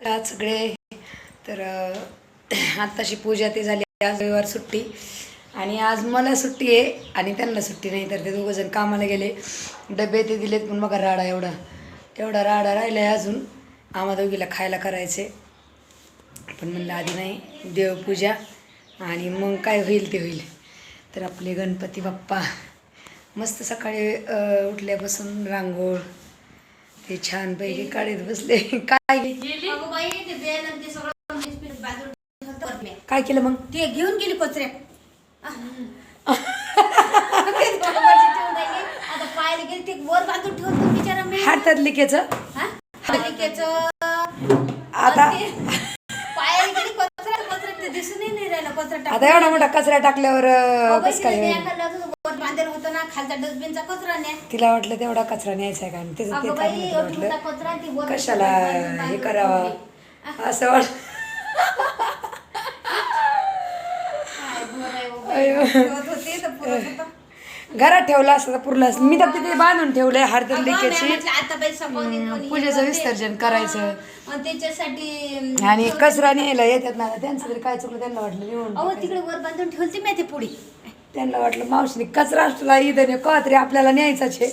आज सगळे. तर आत्ताशी पूजा ती झाली. आज रविवार सुट्टी. आणि आज मला सुट्टी आहे आणि त्यांना सुट्टी नाही तर ते दोघं जण कामाला गेले. डबे ते दिलेत पण बघा राडा एवढा. एवढा राडा राहिला आहे अजून. आम्हा दोघीला खायला करायचे पण म्हणलं आधी नाही देवपूजा आणि मग काय होईल ते होईल. तर आपले गणपती बाप्पा. मस्त सकाळी उठल्यापासून रांगोळ ते छानपैकी काढत बसले. काय. काय केलं मग? ते घेऊन गेली कचऱ्यात गेली ते वर बाजून ठेवतो बिचारा मी हातात लिकेचं? हा? पालिकेचं आता पायाला गेली कचरा ते दिसूनही नाही राहिलं कचरा आता एवढा मोठा कचरा टाकल्यावर अं, कसं काय होईल? वर बांधेल होतं ना खालचा डस्टबिनचा कचरा न्या तिला वाटलं तेवढा कचरा न्यायचा आहे का आणि त्याचं ते अगं काय एवढा वाटलं कचरा ती कशाला हे करावं. असं वाट काय बरं आहे बाबा. अय्यो. ठेवत होते तर पुरत होतं. घरात ठेवला असं पुरलं असतं मी तर तिथे बांधून ठेवलंय हरदर अगं, मी म्हटलं आता बाई सकाळी कोणी पूजेचं येतं ते. विसर्जन करायचं. त्याच्यासाठी अं, आणि कचरा न्यायला येतात ना त्यांचं तरी काय चुकलं त्यांना वाटलं लिहून अहो टाकायचं. तिकडे वर बांधून ठेवते मी ते पुढे त्यांना वाटलं मावशीने कचरा असला इथं का तरी आपल्याला न्यायचाच आहे.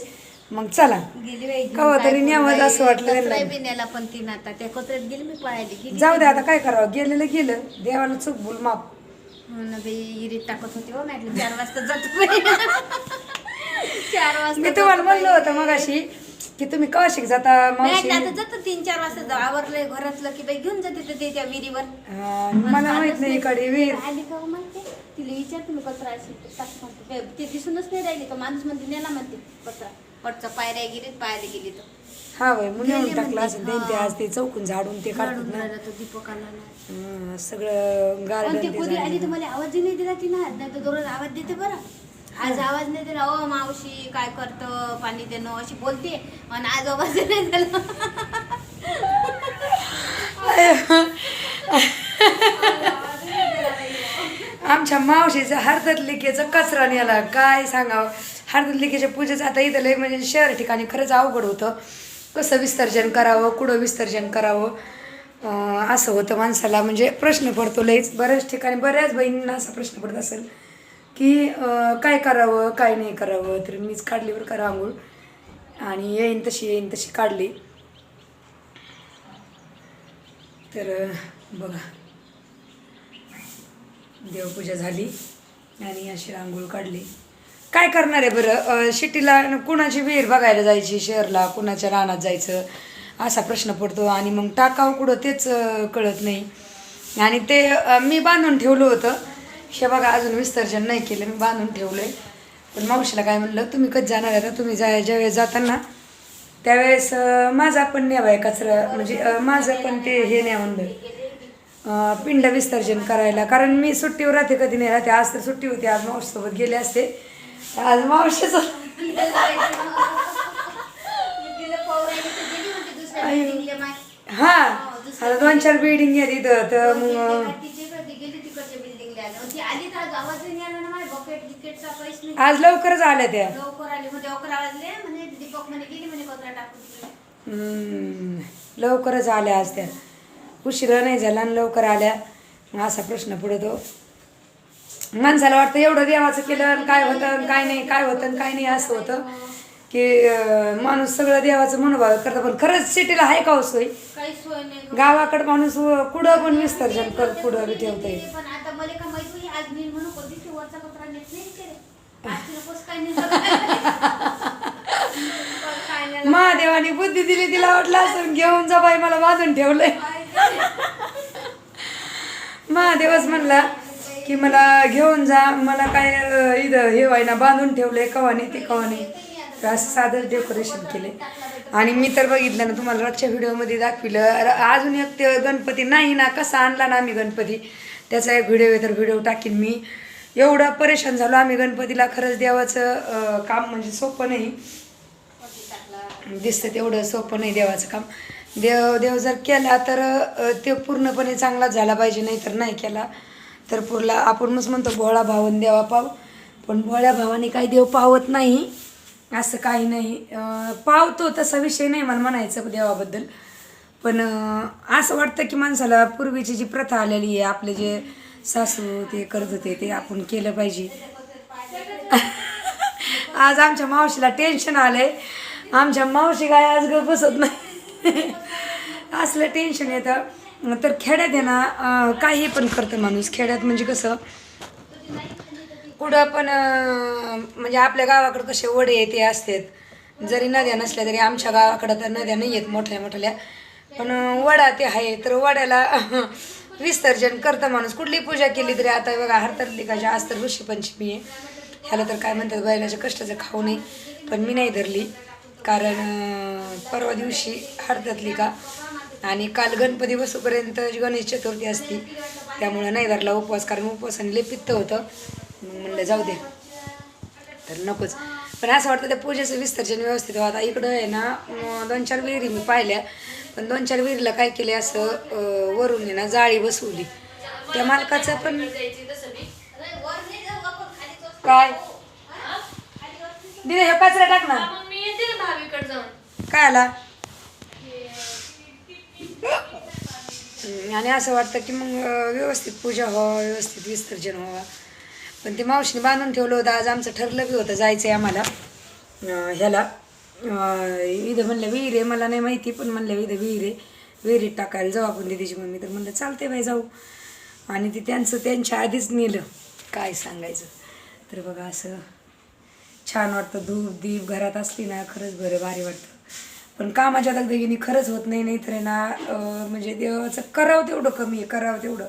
मग चला. गेली बाई घेऊन कवा काय तरी करू न्यावं बाई, असं वाटलं कचरा त्यांना. पण ती आता त्या कचऱ्यात गेली मी पळायली गेली जाऊ दे आता काय करावं? गेलेलं गेलं. देवाला चूक बोल माप हो ना बाई इरीत टाकत होती हो म्हटलं चार वाजता जातो बाई. चार वाजता मी तुम्हाला जातो म्हणलं बाई. होतं मगाशी की तुम्ही कवाशिक जाता नाही, मावशी आता जातो तीन चार वाजता जा- आवरलंय घरातलं की बाई घेऊन जाते ते- त्या विहिरीवर. मला माहीत नाही इकडे विहीर. आली का हो म्हणते तिला विचार कचरा असेल तर टाक म्हणते. बे, ते दिसूनच नाही राहिली तो माणूस म्हणते नेला म्हणते कचरा पटचा पायऱ्या गेलीत पायऱ्या गेली तर हा वय मुली टाकला. असेल त्यांनी ते आज ते चौकून झाडून ते काढून ना. राहिला तो दीपक आला ना. हं, सगळं पण गार्डन ते ते कधी आली तर. मला आवाजही नाही दिला तिनं. नाही तर दररोज आवाज देते बरं. आज आवाज नाही दिला. ओ मावशी काय करतं? पाणी देणं अशी बोलते. आणि आज आवाज नाही दिला. आमच्या मावशीचं हरदत लिकेचं कचरा नेला. काय सांगावं? हरदत लिकेच्या पूजेचं आता इथं लय म्हणजे शहर ठिकाणी खरंच अवघड होतं. कसं विसर्जन करावं कुठं विसर्जन करावं? असं होतं माणसाला. म्हणजे प्रश्न पडतो लईच बऱ्याच ठिकाणी बऱ्याच बहिणींना असा प्रश्न पडत असेल की काय करावं काय नाही करावं? तर मीच काढली बरं का आंघोळ आणि येईन तशी येईन तशी काढली. तर बघा. देवपूजा झाली आणि अशी रांगोळ काढली. काय करणार आहे बरं? शिटीला कुणाची विहीर बघायला जायची शहरला कुणाच्या रानात जायचं? असा प्रश्न पडतो आणि मग टाकाव कुठं तेच कळत नाही. आणि ते मी बांधून ठेवलं होतं. हे बघा अजून विसर्जन नाही केलं मी बांधून ठेवलं आहे पण मावशीला काय म्हणलं तुम्ही कधी जाणार आहे तुम्ही जा ज्यावेळेस जाताना त्यावेळेस माझा पण न्यावा आहे कचरा. म्हणजे माझं पण ते हे न्या म्हणलं. पिंड विसर्जन करायला. कारण मी सुट्टीवर राहते कधी नाही राहते. आज तर सुट्टी होती. आज मावशीसोबत गेले असते. आज मावशीचं हा. आता दोन चार बिल्डिंग आहेत इथं. तर मग आज लवकरच आल्या त्या. लवकरच आल्या आज त्या. उशिरा नाही झाला आणि लवकर आल्या. असा प्रश्न पडतो. माणसाला वाटतं एवढं देवाचं केलं आणि काय होतं काय नाही काय होतं काय नाही असं होतं. की माणूस सगळं देवाचं मनोभाव करतं पण खरंच सिटीला आहे का हो सोय. गावाकडं माणूस कुठं पण विसर्जन कर कुठं ठेवतंय. नेलं? महादेवाने बुद्धी दिली तिला वाटलं असं घेऊन जा बाई मला बांधून ठेवलंय. महादेवच म्हणला की मला घेऊन जा मला काय इथं हे व्हायना बांधून ठेवलंय कवाने नाही ते कवाने नाही. तर असं साधं डेकोरेशन केले आणि मी तर बघितलं ना तुम्हाला रोजच्या व्हिडिओमध्ये दाखविलं. र- अजून एक ते गणपती नाही ना कसा आणला ना आम्ही गणपती? त्याचा एक व्हिडिओ आहे तर व्हिडिओ टाकीन मी. एवढं परेशान झालो आम्ही गणपतीला खरंच देवाचं काम म्हणजे सोपं नाही. दिसतं तेवढं सोपं नाही देवाचं काम. देव देव जर केला तर ते पूर्णपणे चांगलाच झाला पाहिजे नाही तर नाही केला. तर पुरला आपणच म्हणतो भोळा भावन देवा पाव. पण भोळ्या भावाने काही देव पावत नाही असं काही नाही. पावतो तसा विषय नाही मला म्हणायचं देवाबद्दल. पण असं वाटतं की माणसाला पूर्वीची जी प्रथा आलेली आहे आपले जे सासू ते करत होते ते आपण केलं पाहिजे. आज आमच्या मावशीला टेन्शन आलं आहे आमच्या मावशी काय आज बसत नाही. असलं टेन्शन येतं. तर खेड्यात आहे ना काही पण करतं माणूस. खेड्यात म्हणजे कसं कुठं पण म्हणजे आपल्या गावाकडं कसे वडे ते असतात. जरी नद्या नसल्या तरी आमच्या गावाकडं तर नद्या नाही आहेत मोठ्या मोठ्या. पण वडा ते आहे. तर वड्याला विसर्जन करतं माणूस. कुठली पूजा केली तरी आता बघा हरतरलिकाच्या आज तर ऋषी पंचमी आहे ह्याला तर काय म्हणतात बैलाच्या कष्टाचं खाऊ नये. पण मी नाही धरली. कारण परवा दिवशी हरतरलिका आणि काल गणपती बसूपर्यंत गणेश चतुर्थी असती त्यामुळं नाही धरला उपवास कारण उपवासाने लय पित्त होतं. मग म्हणलं जाऊ दे. तर नकोच. पण असं वाटतं त्या पूजेचं विसर्जन व्यवस्थित आता इकडं आहे ना दोन चार विहिरी मी पाहिल्या पण दोन चार विहिरीला काय केले असं वरून आहे ना जाळी बसवली. त्या मालकाचं पण काय? दिदे हे कचरा टाक ना. येते ना भावीकडे जाऊन. काय आला? आणि असं वाटतं की मग अं, व्यवस्थित पूजा व्हावं व्यवस्थित विसर्जन व्हावं. पण ते मावशीने बांधून ठेवलं होतं आज आमचं ठरलं बी होतं जायचं आहे आम्हाला. अं, ह्याला. अं, इथं म्हणलं विहीर आहे मला नाही माहिती पण म्हणलं इथं विहीर आहे. विहिरीत टाकायला जाऊ आपण दिदीची मम्मी. तर म्हणलं चालते बाई जाऊ. आणि ते त्यांचं त्यांच्या आधीच नेलं. काय सांगायचं. तर बघा असं छान वाटतं. धूप दीप घरात असली ना खरंच बरं भारी वाटतं. पण कामाच्या दगदगीने खरंच होत नाही नाही तर आहे ना म्हणजे देवाचं करावं तेवढं कमी आहे करावं तेवढं.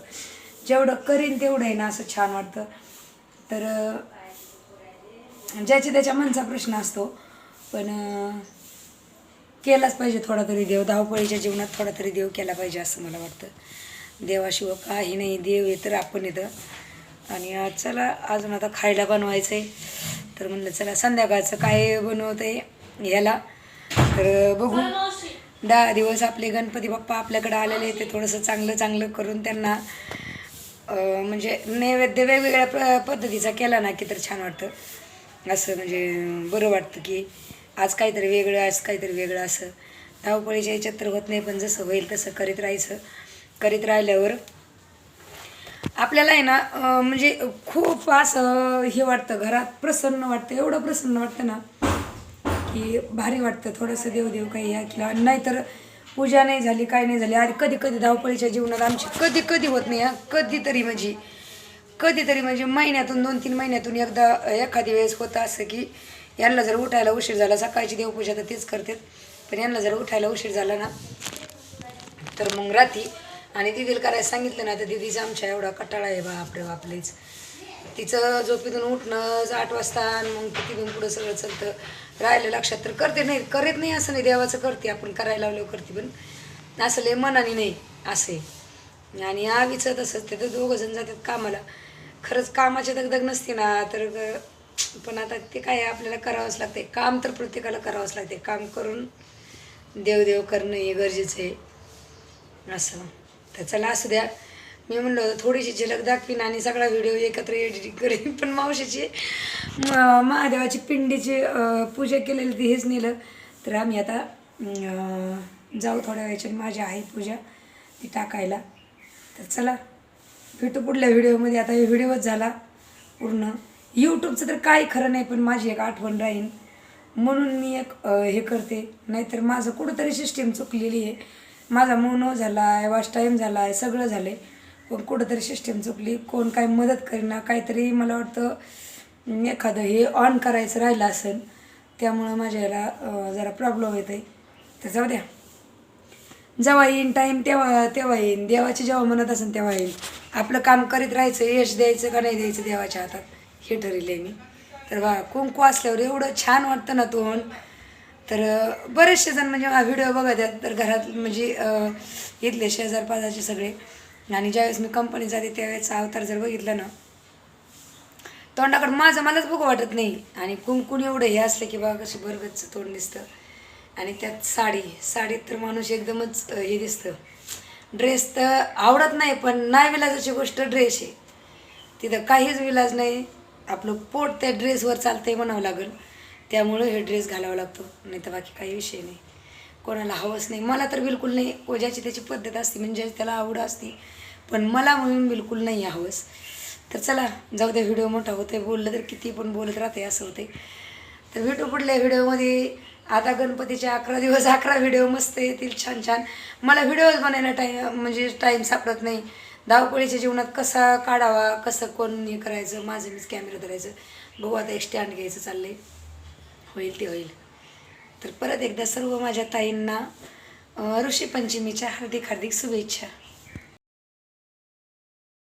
जेवढं करीन तेवढं आहे ना असं छान वाटतं. तर ज्याच्या त्याच्या मनचा प्रश्न असतो. पण केलाच पाहिजे थोडा तरी देव. धावपळीच्या जीवनात थोडा तरी देव केला पाहिजे असं मला वाटतं. देवाशिवाय काही नाही. देव आहे तर आपण येतं आणि चला अजून आता खायला बनवायचं आहे तर म्हणलं चला संध्याकाळचं काय बनवत आहे ह्याला? तर बघू. दहा दिवस आपले गणपती बाप्पा आपल्याकडे आलेले ते थोडंसं चांगलं चांगलं करून त्यांना म्हणजे नैवेद्य वेगवेगळ्या प पद्धतीचा केला ना की तर छान वाटतं. असं म्हणजे बरं वाटतं की आज काहीतरी वेगळं आज काहीतरी वेगळं असं. धावपळीच्या याच्यात तर होत नाही पण जसं होईल तसं करीत राहायचं. करीत राहिल्यावर आपल्याला आहे ना म्हणजे खूप असं हे वाटतं घरात प्रसन्न वाटतं एवढं प्रसन्न वाटतं ना की भारी वाटतं थोडंसं देवदेव काही या किंवा नाहीतर पूजा नाही झाली काय नाही झाली अरे कधी कधी धावपळीच्या जीवनात आमची कधी कधी होत नाही हा कधीतरी म्हणजे कधीतरी म्हणजे महिन्यातून दोन तीन महिन्यातून एकदा एखादी वेळेस होतं असं की यांना जर उठायला उशीर झाला सकाळची देवपूजा तर तेच करतात पण यांना जर उठायला उशीर झाला ना तर मग रात्री आणि दिदीला करायला सांगितलं ना तर दिदीचा आमच्या एवढा कटाळा आहे बापरे बापलेच. तिचं झोपेतून उठणं आठ वाजता आणि मग ती तिथून पुढं सगळं चालतं. राहिलं लक्षात तर करते नाही करत नाही असं नाही देवाचं करते आपण करायला लावलं करते पण असं लय मनाने नाही असे. आणि आवीचं तसंच ते तर दोघं जण जातात कामाला. खरंच कामाची दगदग नसते ना तर ग- पण आता ते काय आहे, आपल्याला करावंच लागते काम तर प्रत्येकाला करावंच लागते काम करून देवदेव करणं हे गरजेचं आहे. असं. तर चला असू द्या. मी म्हणलं थोडीशी झलक दाखवीन आणि सगळा व्हिडिओ एकत्र एडिटिंग करेन. पण मावशीची महादेवाची पिंडीची पूजा केलेली ती हेच नेलं. तर आम्ही आता जाऊ थोड्या वेळाची माझी आहे पूजा ती टाकायला. तर चला भेटू पुढल्या व्हिडिओमध्ये. आता हे व्हिडिओच झाला पूर्ण. यूट्यूबचं तर काही खरं नाही पण माझी एक आठवण राहीन. म्हणून मी एक हे करते. नाहीतर माझं कुठंतरी सिस्टीम चुकलेली आहे. माझा मोनो झाला आहे वाच टाईम झाला आहे सगळं झालं आहे पण कुठंतरी सिस्टीम चुकली. कोण काय मदत करीना काहीतरी मला वाटतं एखादं हे ऑन करायचं राहिलं असेल त्यामुळं माझ्या याला जरा प्रॉब्लेम येत आहे तर जाऊ द्या. जेव्हा येईन टाईम तेव्हा तेव्हा येईन. देवाची जेव्हा म्हणत असेल तेव्हा येईल आपलं काम करीत राहायचं यश द्यायचं का नाही द्यायचं देवाच्या हातात हे ठरले मी. तर बा कुंकू असल्यावर एवढं छान वाटतं ना तोंड. तर बरेचसे जण म्हणजे हा व्हिडिओ बघत आहेत. तर घरात म्हणजे इथले शेजार पाजाचे सगळे. आणि ज्यावेळेस मी कंपनीत जाते त्यावेळेसचा अवतार जर बघितलं ना तोंडाकडं माझं मलाच बघू वाटत नाही. आणि कुंकुण एवढं हे असलं की बा कशी बरगतचं तोंड दिसतं. आणि त्यात साडी साडीत तर माणूस एकदमच हे दिसतं. ड्रेस तर आवडत नाही पण नाही विलाजाची गोष्ट ड्रेस आहे. तिथं काहीच विलाज नाही. आपलं पोट त्या ड्रेसवर चालतंय म्हणावं लागेल. त्यामुळं हे ड्रेस घालावा लागतो. नाही तर बाकी काही विषय नाही. कोणाला हवंच नाही. मला तर बिलकुल नाही. व त्याची पद्धत असते. म्हणजे त्याला आवड असते. पण मला म्हणून बिलकुल नाही हवंच. तर चला जाऊ दे व्हिडिओ मोठा होते बोललं तर किती पण बोलत राहते असं होते तर भेटू पुढल्या व्हिडिओमध्ये. आता गणपतीचे अकरा दिवस अकरा व्हिडिओ मस्त येतील छान छान. मला व्हिडिओज बनायला टाईम म्हणजे टाईम सापडत नाही. धावपळीच्या जीवनात कसा काढावा कसं कोण हे करायचं माझं मीच कॅमेरा धरायचं. बघू आता एक स्टँड घ्यायचं चाललं आहे होईल ते होईल. तर परत एकदा सर्व माझ्या ताईंना ऋषीपंचमीच्या हार्दिक हार्दिक शुभेच्छा.